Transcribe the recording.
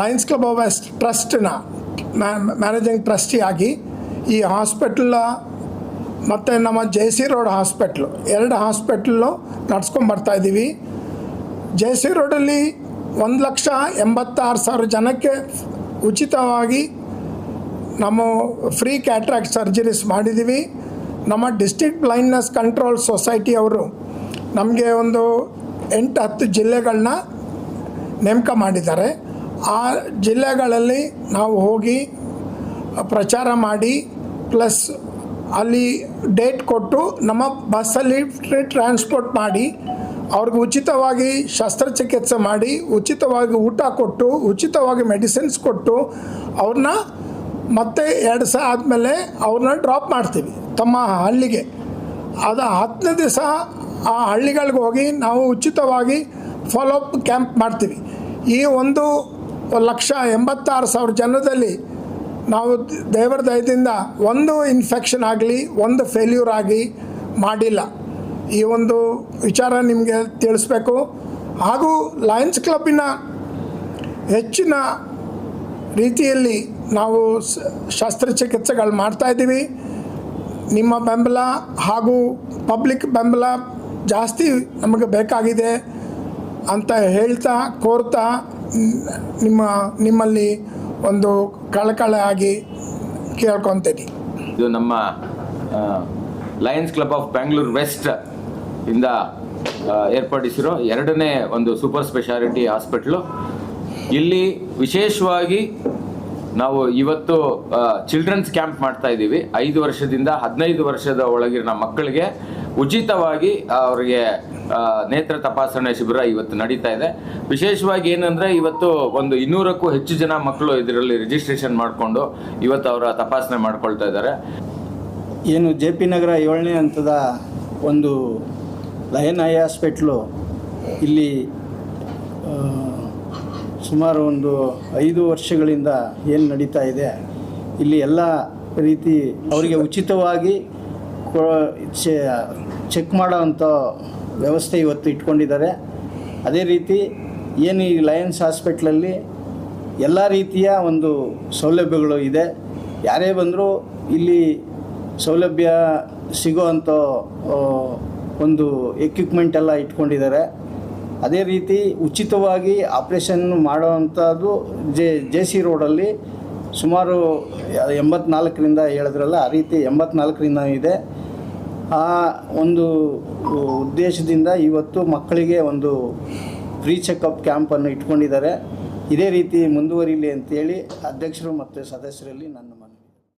Lions Club West ಟ್ರಸ್ಟ್ನ managing trustee ಆಗಿ ಈ ಹಾಸ್ಪಿಟ್ಲ ಮತ್ತು ನಮ್ಮ ಜೆ ಸಿ ರೋಡ್ ಹಾಸ್ಪಿಟ್ಲು ಎರಡು ಹಾಸ್ಪಿಟ್ಲು ನಡ್ಸ್ಕೊಂಡು ಬರ್ತಾ ಇದ್ದೀವಿ. ಜೆ ಸಿ ರೋಡಲ್ಲಿ ಒಂದು ಲಕ್ಷ ಎಂಬತ್ತಾರು ಸಾವಿರ ಜನಕ್ಕೆ ಉಚಿತವಾಗಿ ನಮ್ಮ ಫ್ರೀ ಕ್ಯಾಟ್ರಾಕ್ಟ್ ಸರ್ಜರೀಸ್ ಮಾಡಿದ್ದೀವಿ. ನಮ್ಮ ಡಿಸ್ಟಿಕ್ ಬ್ಲೈಂಡ್ನೆಸ್ ಕಂಟ್ರೋಲ್ ಸೊಸೈಟಿ ಅವರು ನಮಗೆ ಒಂದು ಎಂಟು ಹತ್ತು ಜಿಲ್ಲೆಗಳನ್ನ ನೇಮಕ ಮಾಡಿದ್ದಾರೆ. ಆ ಜಿಲ್ಲೆಗಳಲ್ಲಿ ನಾವು ಹೋಗಿ ಪ್ರಚಾರ ಮಾಡಿ, ಪ್ಲಸ್ ಅಲ್ಲಿ ಡೇಟ್ ಕೊಟ್ಟು ನಮ್ಮ ಬಸ್ಸಲ್ಲಿ ಫ್ರೀ ಟ್ರಾನ್ಸ್ಪೋರ್ಟ್ ಮಾಡಿ, ಅವ್ರಿಗೆ ಉಚಿತವಾಗಿ ಶಸ್ತ್ರಚಿಕಿತ್ಸೆ ಮಾಡಿ, ಉಚಿತವಾಗಿ ಊಟ ಕೊಟ್ಟು, ಉಚಿತವಾಗಿ ಮೆಡಿಸಿನ್ಸ್ ಕೊಟ್ಟು, ಅವ್ರನ್ನ ಮತ್ತೆ ಎರಡು ಸಹ ಆದಮೇಲೆ ಅವ್ರನ್ನ ಡ್ರಾಪ್ ಮಾಡ್ತೀವಿ ತಮ್ಮ ಹಳ್ಳಿಗೆ. ಅದು ಹತ್ತನೇ ದಿವಸ ಆ ಹಳ್ಳಿಗಳಿಗೆ ಹೋಗಿ ನಾವು ಉಚಿತವಾಗಿ ಫಾಲೋಅಪ್ ಕ್ಯಾಂಪ್ ಮಾಡ್ತೀವಿ. ಈ ಒಂದು ಲಕ್ಷ ಎಂಬತ್ತಾರು ಸಾವಿರ ಜನರಲ್ಲಿ ನಾವು ದೇವರ ದಯದಿಂದ ಒಂದು ಇನ್ಫೆಕ್ಷನ್ ಆಗಲಿ, ಒಂದು ಫೇಲ್ಯೂರ್ ಆಗಿ ಮಾಡಿಲ್ಲ. ಈ ಒಂದು ವಿಚಾರ ನಿಮಗೆ ತಿಳಿಸ್ಬೇಕು. ಹಾಗೂ ಲಯನ್ಸ್ ಕ್ಲಬ್ಬಿನ ಹೆಚ್ಚಿನ ರೀತಿಯಲ್ಲಿ ನಾವು ಶಸ್ತ್ರಚಿಕಿತ್ಸೆಗಳು ಮಾಡ್ತಾಯಿದ್ದೀವಿ ನಿಮ್ಮ ಬೆಂಬಲ ಹಾಗೂ ಪಬ್ಲಿಕ್ ಬೆಂಬಲ ಜಾಸ್ತಿ ನಮಗೆ ಬೇಕಾಗಿದೆ ಅಂತ ಹೇಳ್ತಾ, ಕೋರ್ತಾ ನಿಮ್ಮ, ನಿಮ್ಮಲ್ಲಿ ಒಂದು ಕಳಕಳ ಆಗಿ ಕೇಳ್ಕೊತೀನಿ. ಇದು ನಮ್ಮ Lions Club of Bangalore west ಇಂದ ಏರ್ಪಡಿಸಿರೋ ಎರಡನೇ ಒಂದು ಸೂಪರ್ ಸ್ಪೆಷಾಲಿಟಿ ಹಾಸ್ಪಿಟ್ಲು ಇಲ್ಲಿ ವಿಶೇಷವಾಗಿ ನಾವು ಇವತ್ತು ಚಿಲ್ಡ್ರನ್ಸ್ ಕ್ಯಾಂಪ್ ಮಾಡ್ತಾ ಇದ್ದೀವಿ. ಐದು ವರ್ಷದಿಂದ ಹದಿನೈದು ವರ್ಷದ ಒಳಗಿನ ಮಕ್ಕಳಿಗೆ ಉಚಿತವಾಗಿ ಅವರಿಗೆ ನೇತ್ರ ತಪಾಸಣೆ ಶಿಬಿರ ಇವತ್ತು ನಡೀತಾ ಇದೆ. ವಿಶೇಷವಾಗಿ ಏನಂದ್ರೆ ಇವತ್ತು ಒಂದು ಇನ್ನೂರಕ್ಕೂ ಹೆಚ್ಚು ಜನ ಮಕ್ಕಳು ಇದರಲ್ಲಿ ರಿಜಿಸ್ಟ್ರೇಷನ್ ಮಾಡಿಕೊಂಡು ಇವತ್ತು ಅವರ ತಪಾಸಣೆ ಮಾಡ್ಕೊಳ್ತಾ ಇದ್ದಾರೆ. ಏನು ಜೆ ಪಿ ನಗರ ಏಳನೇ ಹಂತದ ಒಂದು ಲಯನ್ ಐ ಹಾಸ್ಪಿಟ್ಲು ಇಲ್ಲಿ ಸುಮಾರು ಒಂದು ಐದು ವರ್ಷಗಳಿಂದ ಏನು ನಡೀತಾ ಇದೆ. ಇಲ್ಲಿ ಎಲ್ಲ ರೀತಿ ಅವರಿಗೆ ಉಚಿತವಾಗಿ ಚೆಕ್ ಮಾಡೋವಂಥ ವ್ಯವಸ್ಥೆ ಇವತ್ತು ಇಟ್ಕೊಂಡಿದ್ದಾರೆ. ಅದೇ ರೀತಿ ಏನು ಈ ಲಯನ್ಸ್ ಹಾಸ್ಪಿಟ್ಲಲ್ಲಿ ಎಲ್ಲ ರೀತಿಯ ಒಂದು ಸೌಲಭ್ಯಗಳು ಇದೆ. ಯಾರೇ ಬಂದರೂ ಇಲ್ಲಿ ಸೌಲಭ್ಯ ಸಿಗೋ ಅಂಥ ಒಂದು ಎಕ್ವಿಪ್ಮೆಂಟ್ ಎಲ್ಲ ಇಟ್ಕೊಂಡಿದ್ದಾರೆ. ಅದೇ ರೀತಿ ಉಚಿತವಾಗಿ ಆಪ್ರೇಷನ್ ಮಾಡೋವಂಥದ್ದು ಜೆ ಜೆ ಸಿ ರೋಡಲ್ಲಿ ಸುಮಾರು ಎಂಬತ್ನಾಲ್ಕರಿಂದ ಹೇಳಿದ್ರಲ್ಲ, ಆ ರೀತಿ ಎಂಬತ್ನಾಲ್ಕರಿಂದ ಇದೆ. ಆ ಒಂದು ಉದ್ದೇಶದಿಂದ ಇವತ್ತು ಮಕ್ಕಳಿಗೆ ಒಂದು ಫ್ರೀ ಚೆಕಪ್ ಕ್ಯಾಂಪನ್ನು ಇಟ್ಕೊಂಡಿದ್ದಾರೆ. ಇದೇ ರೀತಿ ಮುಂದುವರಿಲಿ ಅಂತೇಳಿ ಅಧ್ಯಕ್ಷರು ಮತ್ತು ಸದಸ್ಯರಲ್ಲಿ ನನ್ನ